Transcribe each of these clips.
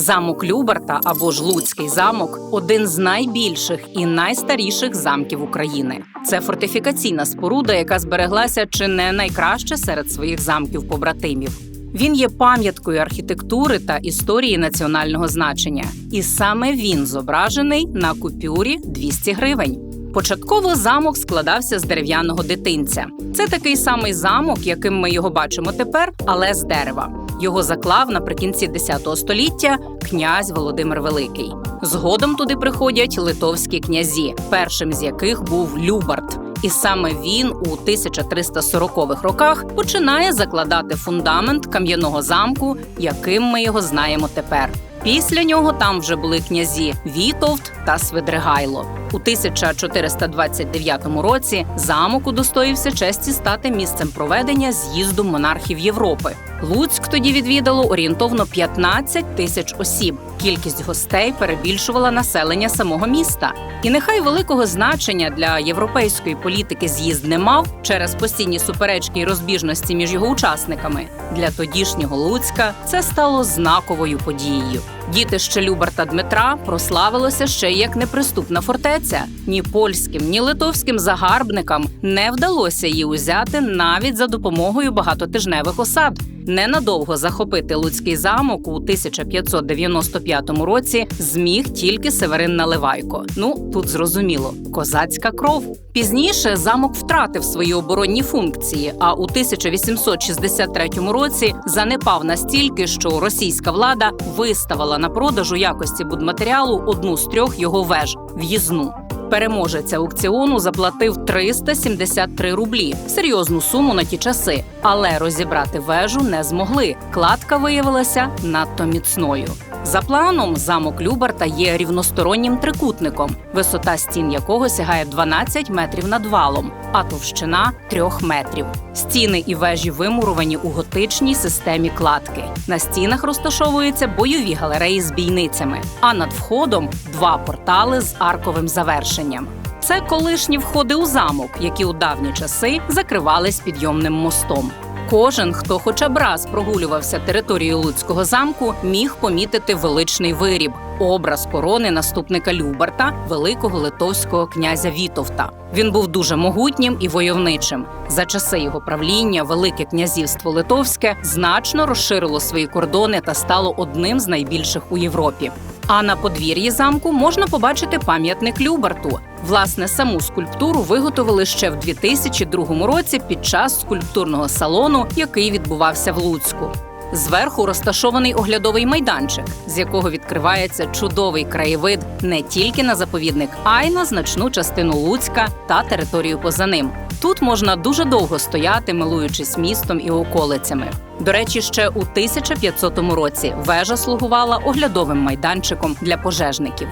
Замок Люберта або ж Луцький замок один з найбільших і найстаріших замків України. Це фортифікаційна споруда, яка збереглася чи не найкраще серед своїх замків побратимів. Він є пам'яткою архітектури та історії національного значення, і саме він зображений на купюрі 200 гривень. Початково замок складався з дерев'яного дитинця. Це такий самий замок, яким ми його бачимо тепер, але з дерева. Його заклав наприкінці X століття князь Володимир Великий. Згодом туди приходять литовські князі, першим з яких був Любарт. І саме він у 1340-х роках починає закладати фундамент кам'яного замку, яким ми його знаємо тепер. Після нього там вже були князі Вітовт та Свидригайло. У 1429 році замок удостоївся честі стати місцем проведення з'їзду монархів Європи. Луцьк тоді відвідало орієнтовно 15 тисяч осіб. Кількість гостей перебільшувала населення самого міста. І нехай великого значення для європейської політики з'їзд не мав через постійні суперечки і розбіжності між його учасниками. Для тодішнього Луцька це стало знаковою подією. Дітище Любарта Дмитра прославилося ще як неприступна фортеця. Ні польським, ні литовським загарбникам не вдалося її узяти навіть за допомогою багатотижневих осад. Ненадовго захопити Луцький замок у 1595 році зміг тільки Северин Наливайко. Ну тут зрозуміло, козацька кров. Пізніше замок втратив свої оборонні функції, а у 1863 році занепав настільки, що російська влада виставила на продаж у якості будматеріалу одну з трьох його веж в'їзну. Переможець аукціону заплатив 373 рублі серйозну суму на ті часи, але розібрати вежу не змогли. Кладка виявилася надто міцною. За планом, замок Любарта є рівностороннім трикутником, висота стін якого сягає 12 метрів над валом, а товщина 3 метрів. Стіни і вежі вимуровані у готичній системі кладки. На стінах розташовуються бойові галереї з бійницями, а над входом два портали з арковим завершенням. Це колишні входи у замок, які у давні часи закривались підйомним мостом. Кожен, хто хоча б раз прогулювався територією Луцького замку, міг помітити величний виріб образ корони наступника Любарта, великого литовського князя Вітовта. Він був дуже могутнім і войовничим. За часи його правління Велике князівство Литовське значно розширило свої кордони та стало одним з найбільших у Європі. А на подвір'ї замку можна побачити пам'ятник Любарту. Власне, саму скульптуру виготовили ще в 2002 році під час скульптурного салону, який відбувався в Луцьку. Зверху розташований оглядовий майданчик, з якого відкривається чудовий краєвид не тільки на заповідник, а й на значну частину Луцька та територію поза ним. Тут можна дуже довго стояти, милуючись містом і околицями. До речі, ще у 1500 році вежа слугувала оглядовим майданчиком для пожежників.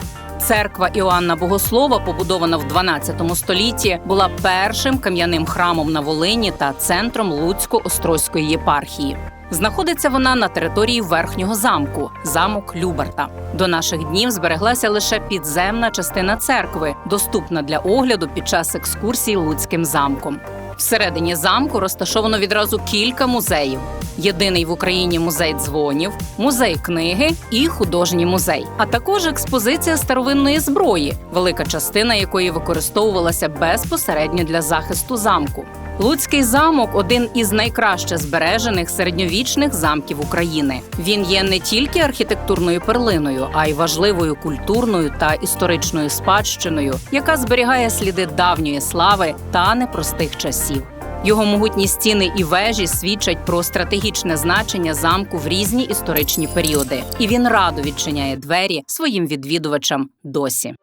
Церква Іоанна Богослова, побудована в 12 столітті, була першим кам'яним храмом на Волині та центром Луцько-Острозької єпархії. Знаходиться вона на території верхнього замку, замок Любарта. До наших днів збереглася лише підземна частина церкви, доступна для огляду під час екскурсії Луцьким замком. Всередині замку розташовано відразу кілька музеїв: єдиний в Україні музей дзвонів, музей книги і художній музей, а також експозиція старовинної зброї, велика частина якої використовувалася безпосередньо для захисту замку. Луцький замок один із найкраще збережених середньовічних замків України. Він є не тільки архітектурною перлиною, а й важливою культурною та історичною спадщиною, яка зберігає сліди давньої слави та непростих часів. Його могутні стіни і вежі свідчать про стратегічне значення замку в різні історичні періоди, і він радо відчиняє двері своїм відвідувачам досі.